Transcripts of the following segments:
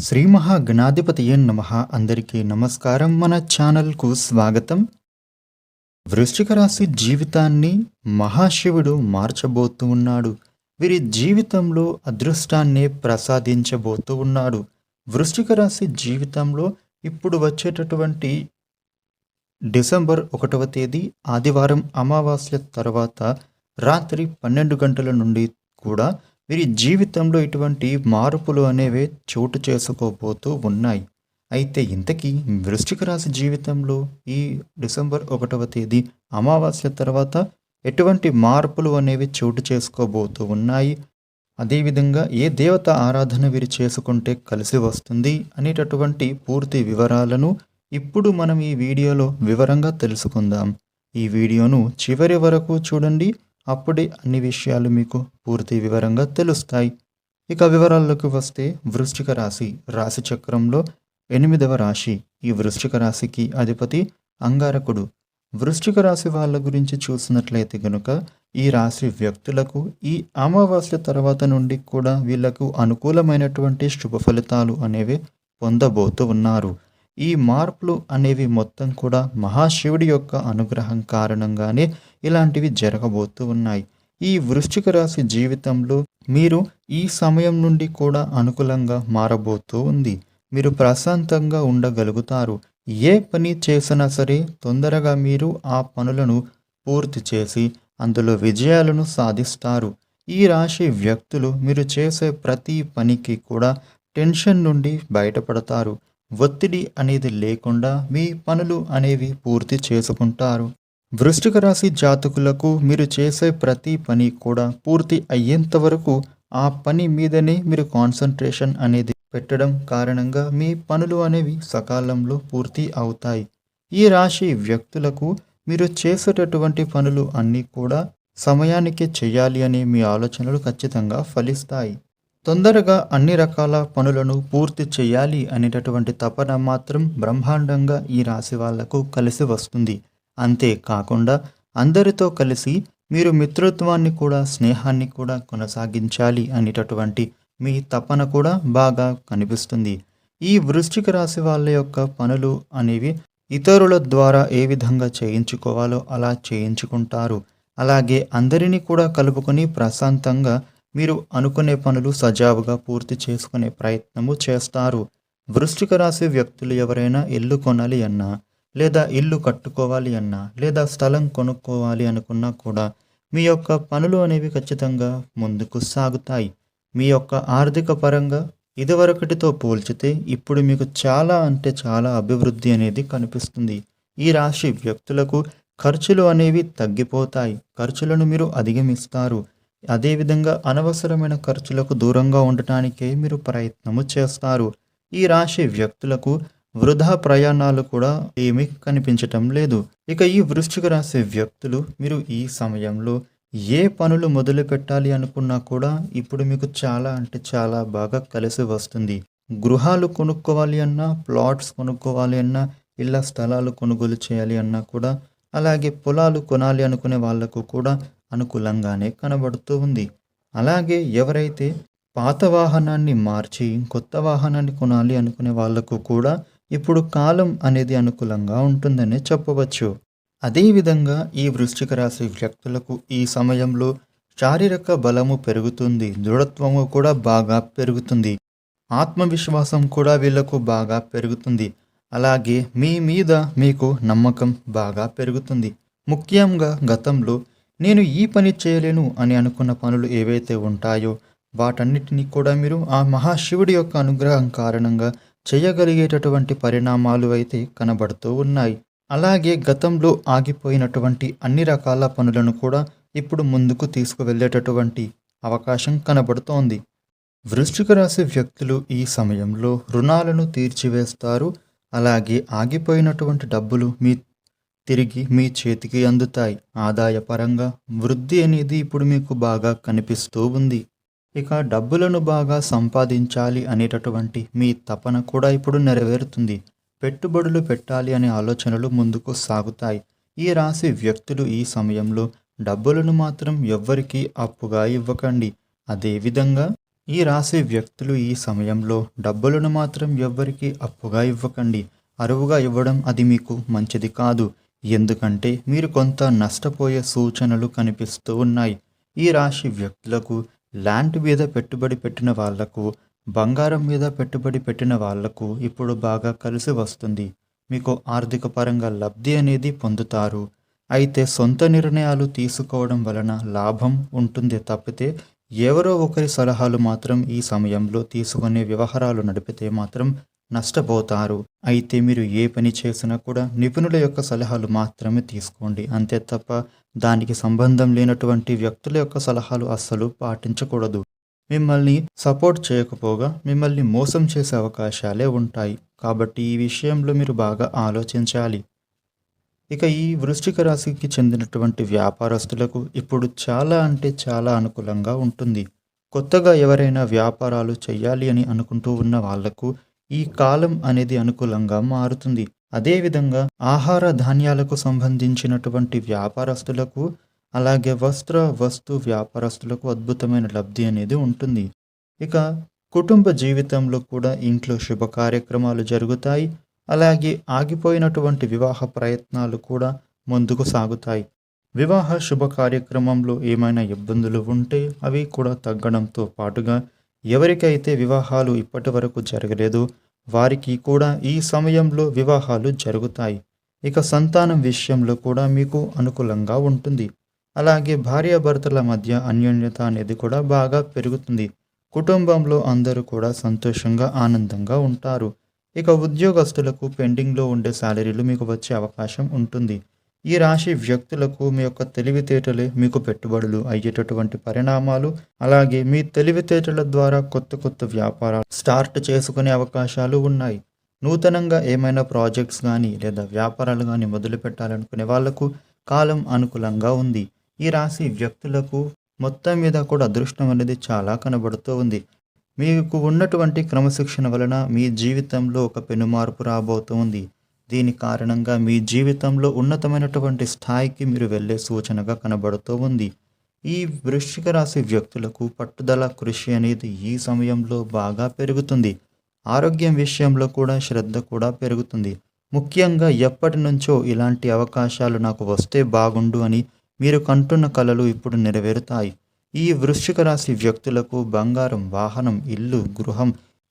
శ్రీ మహాగణాధిపతి నమ. అందరికీ నమస్కారం. మన ఛానల్కు స్వాగతం. వృశ్చిక రాశి జీవితాన్ని మహాశివుడు మార్చబోతూ ఉన్నాడు. వీరి జీవితంలో అదృష్టాన్ని ప్రసాదించబోతూ ఉన్నాడు. వృశ్చిక రాశి జీవితంలో ఇప్పుడు వచ్చేటటువంటి డిసెంబర్ ఒకటవ తేదీ ఆదివారం అమావాస్య తర్వాత రాత్రి పన్నెండు గంటల నుండి కూడా వీరి జీవితంలో ఇటువంటి మార్పులు అనేవి చోటు చేసుకోబోతూ ఉన్నాయి. అయితే ఇంతకీ వృశ్చిక రాశి జీవితంలో ఈ డిసెంబర్ ఒకటవ తేదీ అమావాస్య తర్వాత ఎటువంటి మార్పులు అనేవి చోటు చేసుకోబోతూ ఉన్నాయి? అదేవిధంగా ఏ దేవత ఆరాధన వీరు చేసుకుంటే కలిసి వస్తుంది అనేటటువంటి పూర్తి వివరాలను ఇప్పుడు మనం ఈ వీడియోలో వివరంగా తెలుసుకుందాం. ఈ వీడియోను చివరి వరకు చూడండి. అప్పుడే అన్ని విషయాలు మీకు పూర్తి వివరంగా తెలుస్తాయి. ఇక వివరాల్లోకి వస్తే వృశ్చిక రాశి రాశి చక్రంలో ఎనిమిదవ రాశి. ఈ వృశ్చిక రాశికి అధిపతి అంగారకుడు. వృశ్చిక రాశి వాళ్ళ గురించి చూసినట్లయితే గనుక ఈ రాశి వ్యక్తులకు ఈ అమావాస్య తర్వాత నుండి కూడా వీళ్ళకు అనుకూలమైనటువంటి శుభ ఫలితాలు అనేవి పొందబోతూ ఉన్నారు. ఈ మార్పులు అనేవి మొత్తం కూడా మహాశివుడి యొక్క అనుగ్రహం కారణంగానే ఇలాంటివి జరగబోతూ ఉన్నాయి. ఈ వృశ్చిక రాశి జీవితంలో మీరు ఈ సమయం నుండి కూడా అనుకూలంగా మారబోతూ ఉంది. మీరు ప్రశాంతంగా ఉండగలుగుతారు. ఏ పని చేసినా సరే తొందరగా మీరు ఆ పనులను పూర్తి చేసి అందులో విజయాలను సాధిస్తారు. ఈ రాశి వ్యక్తులు మీరు చేసే ప్రతి పనికి కూడా టెన్షన్ నుండి బయటపడతారు. ఒత్తిడి అనేది లేకుండా మీ పనులు అనేవి పూర్తి చేసుకుంటారు. వృష్టిక రాశి జాతకులకు మీరు చేసే ప్రతి పని కూడా పూర్తి అయ్యేంత వరకు ఆ పని మీదనే మీరు కాన్సన్ట్రేషన్ అనేది పెట్టడం కారణంగా మీ పనులు అనేవి సకాలంలో పూర్తి అవుతాయి. ఈ రాశి వ్యక్తులకు మీరు చేసేటటువంటి పనులు అన్నీ కూడా సమయానికి చేయాలి అనే మీ ఆలోచనలు ఖచ్చితంగా ఫలిస్తాయి. తొందరగా అన్ని రకాల పనులను పూర్తి చేయాలి అనేటటువంటి తపన మాత్రం బ్రహ్మాండంగా ఈ రాశి వాళ్ళకు కలిసి వస్తుంది. అంతేకాకుండా అందరితో కలిసి మీరు మిత్రత్వాన్ని కూడా స్నేహాన్ని కూడా కొనసాగించాలి అనేటటువంటి మీ తపన కూడా బాగా కనిపిస్తుంది. ఈ వృశ్చిక రాశి వాళ్ళ యొక్క పనులు అనేవి ఇతరుల ద్వారా ఏ విధంగా చేయించుకోవాలో అలా చేయించుకుంటారు. అలాగే అందరినీ కూడా కలుపుకొని ప్రశాంతంగా మీరు అనుకునే పనులు సజావుగా పూర్తి చేసుకునే ప్రయత్నము చేస్తారు. వృశ్చిక రాశి వ్యక్తులు ఎవరైనా ఇల్లు కొనాలి అన్నా లేదా ఇల్లు కట్టుకోవాలి అన్నా లేదా స్థలం కొనుక్కోవాలి అనుకున్నా కూడా మీ యొక్క పనులు అనేవి ఖచ్చితంగా ముందుకు సాగుతాయి. మీ యొక్క ఆర్థిక పరంగా ఇదివరకటితో పోల్చితే ఇప్పుడు మీకు చాలా అంటే చాలా అభివృద్ధి అనేది కనిపిస్తుంది. ఈ రాశి వ్యక్తులకు ఖర్చులు అనేవి తగ్గిపోతాయి. ఖర్చులను మీరు అధిగమిస్తారు. అదేవిధంగా అనవసరమైన ఖర్చులకు దూరంగా ఉండటానికే మీరు ప్రయత్నము చేస్తారు. ఈ రాశి వ్యక్తులకు వృధా ప్రయాణాలు కూడా ఏమీ కనిపించటం లేదు. ఇక ఈ వృశ్చిక రాశి వ్యక్తులు మీరు ఈ సమయంలో ఏ పనులు మొదలు పెట్టాలి అనుకున్నా కూడా ఇప్పుడు మీకు చాలా అంటే చాలా బాగా కలిసి వస్తుంది. గృహాలు కొనుక్కోవాలి అన్నా ప్లాట్స్ కొనుక్కోవాలి అన్నా ఇళ్ళ స్థలాలు కొనుగోలు చేయాలి అన్నా కూడా అలాగే పొలాలు కొనాలి అనుకునే వాళ్ళకు కూడా అనుకూలంగానే కనబడుతూ ఉంది. అలాగే ఎవరైతే పాత వాహనాన్ని మార్చి కొత్త వాహనాన్ని కొనాలి అనుకునే వాళ్ళకు కూడా ఇప్పుడు కాలం అనేది అనుకూలంగా ఉంటుందని చెప్పవచ్చు. అదేవిధంగా ఈ వృశ్చిక రాశి వ్యక్తులకు ఈ సమయంలో శారీరక బలము పెరుగుతుంది దృఢత్వము కూడా బాగా పెరుగుతుంది. ఆత్మవిశ్వాసం కూడా వీళ్ళకు బాగా పెరుగుతుంది. అలాగే మీ మీద మీకు నమ్మకం బాగా పెరుగుతుంది. ముఖ్యంగా గతంలో నేను ఈ పని చేయలేను అని అనుకున్న పనులు ఏవైతే ఉంటాయో వాటన్నిటినీ కూడా మీరు ఆ మహాశివుడి యొక్క అనుగ్రహం కారణంగా చేయగలిగేటటువంటి పరిణామాలు అయితే కనబడుతూ ఉన్నాయి. అలాగే గతంలో ఆగిపోయినటువంటి అన్ని రకాల పనులను కూడా ఇప్పుడు ముందుకు తీసుకువెళ్ళేటటువంటి అవకాశం కనబడుతోంది. వృశ్చిక రాశి వ్యక్తులు ఈ సమయంలో రుణాలను తీర్చివేస్తారు. అలాగే ఆగిపోయినటువంటి డబ్బులు మీ తిరిగి మీ చేతికి అందుతాయి. ఆదాయపరంగా వృద్ధి అనేది ఇప్పుడు మీకు బాగా కనిపిస్తూ ఉంది. ఇక డబ్బులను బాగా సంపాదించాలి అనేటటువంటి మీ తపన కూడా ఇప్పుడు నెరవేరుతుంది. పెట్టుబడులు పెట్టాలి అనే ఆలోచనలు ముందుకు సాగుతాయి. ఈ రాశి వ్యక్తులు ఈ సమయంలో డబ్బులను మాత్రం ఎవ్వరికీ అప్పుగా ఇవ్వకండి. అదేవిధంగా ఈ రాశి వ్యక్తులు ఈ సమయంలో డబ్బులను మాత్రం ఎవ్వరికీ అప్పుగా ఇవ్వకండి. అరువుగా ఇవ్వడం అది మీకు మంచిది కాదు. ఎందుకంటే మీరు కొంత నష్టపోయే సూచనలు కనిపిస్తూ ఉన్నాయి. ఈ రాశి వ్యక్తులకు ల్యాండ్ మీద పెట్టుబడి పెట్టిన వాళ్ళకు బంగారం మీద పెట్టుబడి పెట్టిన వాళ్ళకు ఇప్పుడు బాగా కలిసి వస్తుంది. మీకు ఆర్థిక పరంగా లబ్ధి అనేది పొందుతారు. అయితే సొంత నిర్ణయాలు తీసుకోవడం వలన లాభం ఉంటుంది తప్పితే ఎవరో ఒకరి సలహాలు మాత్రం ఈ సమయంలో తీసుకునే వ్యవహారాలు నడిపితే మాత్రం నష్టపోతారు. అయితే మీరు ఏ పని చేసినా కూడా నిపుణుల యొక్క సలహాలు మాత్రమే తీసుకోండి. అంతే తప్ప దానికి సంబంధం లేనటువంటి వ్యక్తుల యొక్క సలహాలు అస్సలు పాటించకూడదు. మిమ్మల్ని సపోర్ట్ చేయకపోగా మిమ్మల్ని మోసం చేసే అవకాశాలే ఉంటాయి. కాబట్టి ఈ విషయంలో మీరు బాగా ఆలోచించాలి. ఇక ఈ వృశ్చిక రాశికి చెందినటువంటి వ్యాపారస్తులకు ఇప్పుడు చాలా అంటే చాలా అనుకూలంగా ఉంటుంది. కొత్తగా ఎవరైనా వ్యాపారాలు చేయాలి అని అనుకుంటూ ఉన్న వాళ్ళకు ఈ కాలం అనేది అనుకూలంగా మారుతుంది. అదేవిధంగా ఆహార ధాన్యాలకు సంబంధించినటువంటి వ్యాపారస్తులకు అలాగే వస్త్ర వస్తు వ్యాపారస్తులకు అద్భుతమైన లబ్ధి అనేది ఉంటుంది. ఇక కుటుంబ జీవితంలో కూడా ఇంట్లో శుభ కార్యక్రమాలు జరుగుతాయి. అలాగే ఆగిపోయినటువంటి వివాహ ప్రయత్నాలు కూడా ముందుకు సాగుతాయి. వివాహ శుభ కార్యక్రమంలో ఏమైనా ఇబ్బందులు ఉంటే అవి కూడా తగ్గడంతో పాటుగా ఎవరికైతే వివాహాలు ఇప్పటి వరకు జరగలేదు వారికి కూడా ఈ సమయంలో వివాహాలు జరుగుతాయి. ఇక సంతానం విషయంలో కూడా మీకు అనుకూలంగా ఉంటుంది. అలాగే భార్యాభర్తల మధ్య అన్యోన్యత అనేది కూడా బాగా పెరుగుతుంది. కుటుంబంలో అందరూ కూడా సంతోషంగా ఆనందంగా ఉంటారు. ఇక ఉద్యోగస్తులకు పెండింగ్లో ఉండే శాలరీలు మీకు వచ్చే అవకాశం ఉంటుంది. ఈ రాశి వ్యక్తులకు మీ యొక్క తెలివితేటలే మీకు పెట్టుబడులు అయ్యేటటువంటి పరిణామాలు అలాగే మీ తెలివితేటల ద్వారా కొత్త కొత్త వ్యాపారాలు స్టార్ట్ చేసుకునే అవకాశాలు ఉన్నాయి. నూతనంగా ఏమైనా ప్రాజెక్ట్స్ కానీ లేదా వ్యాపారాలు కానీ మొదలు పెట్టాలనుకునే వాళ్ళకు కాలం అనుకూలంగా ఉంది. ఈ రాశి వ్యక్తులకు మొత్తం మీద కూడా అదృష్టం అనేది చాలా కనబడుతూ ఉంది. మీకు ఉన్నటువంటి క్రమశిక్షణ వలన మీ జీవితంలో ఒక పెనుమార్పు మార్పు ఉంది. దీని కారణంగా మీ జీవితంలో ఉన్నతమైనటువంటి స్థాయికి మీరు వెళ్ళే సూచనగా కనబడుతూ ఉంది. ఈ వృశ్చిక రాశి వ్యక్తులకు పట్టుదల కృషి అనేది ఈ సమయంలో బాగా పెరుగుతుంది. ఆరోగ్యం విషయంలో కూడా శ్రద్ధ కూడా పెరుగుతుంది. ముఖ్యంగా ఎప్పటి నుంచో ఇలాంటి అవకాశాలు నాకు వస్తే బాగుండు అని మీరు కంటున్న కలలు ఇప్పుడు నెరవేరుతాయి. ఈ వృశ్చిక రాశి వ్యక్తులకు బంగారం వాహనం ఇల్లు గృహం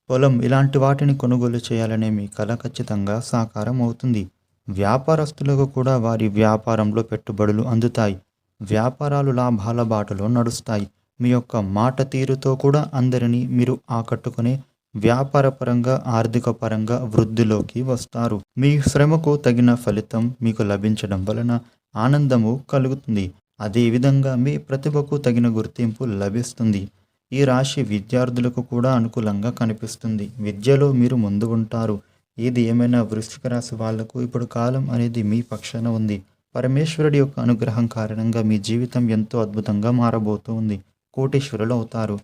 పొలం ఇలాంటి వాటిని కొనుగోలు చేయాలనే మీ కళ ఖచ్చితంగా సాకారం అవుతుంది. వ్యాపారస్తులకు కూడా వారి వ్యాపారంలో పెట్టుబడులు అందుతాయి. వ్యాపారాలు లాభాల బాటలో నడుస్తాయి. మీ యొక్క మాట తీరుతో కూడా అందరినీ మీరు ఆకట్టుకునే వ్యాపారపరంగా ఆర్థిక పరంగా వృద్ధిలోకి వస్తారు. మీ శ్రమకు తగిన ఫలితం మీకు లభించడం వలన ఆనందము కలుగుతుంది. అదేవిధంగా మీ ప్రతిభకు తగిన గుర్తింపు లభిస్తుంది. ఈ రాశి విద్యార్థులకు కూడా అనుకూలంగా కనిపిస్తుంది. విద్యలో మీరు ముందు ఉంటారు ఏది ఏమైనా వృశ్చిక రాశి వాళ్ళకు ఇప్పుడు కాలం అనేది మీ పక్షాన ఉంది. పరమేశ్వరుడి యొక్క అనుగ్రహం కారణంగా మీ జీవితం ఎంతో అద్భుతంగా మారబోతూ ఉంది. కోటీశ్వరులు అవుతారు.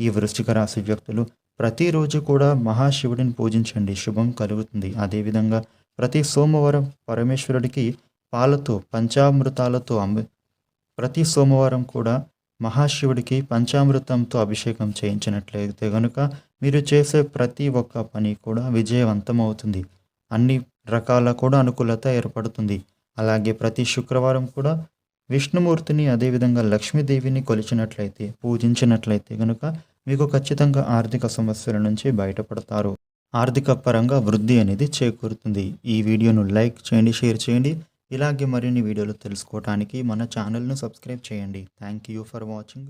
ఈ వృశ్చిక రాశి వ్యక్తులు ప్రతిరోజు కూడా మహాశివుడిని పూజించండి. శుభం కలుగుతుంది. అదేవిధంగా ప్రతి సోమవారం పరమేశ్వరుడికి పాలతో పంచామృతాలతో అమ్మ ప్రతి సోమవారం కూడా మహాశివుడికి పంచామృతంతో అభిషేకం చేయించినట్లయితే కనుక మీరు చేసే ప్రతి ఒక్క పని కూడా విజయవంతమవుతుంది. అన్ని రకాల కూడా అనుకూలత ఏర్పడుతుంది. అలాగే ప్రతి శుక్రవారం కూడా విష్ణుమూర్తిని అదేవిధంగా లక్ష్మీదేవిని కొలిచినట్లయితే పూజించినట్లయితే కనుక మీకు ఖచ్చితంగా ఆర్థిక సమస్యల నుంచి బయటపడతారు. ఆర్థిక పరంగా వృద్ధి అనేది చేకూరుతుంది. ఈ వీడియోను లైక్ చేయండి షేర్ చేయండి. ఇలాగే మరిన్ని వీడియోలు తెలుసుకోవడానికి మన ఛానల్ను సబ్స్క్రైబ్ చేయండి. Thank you for watching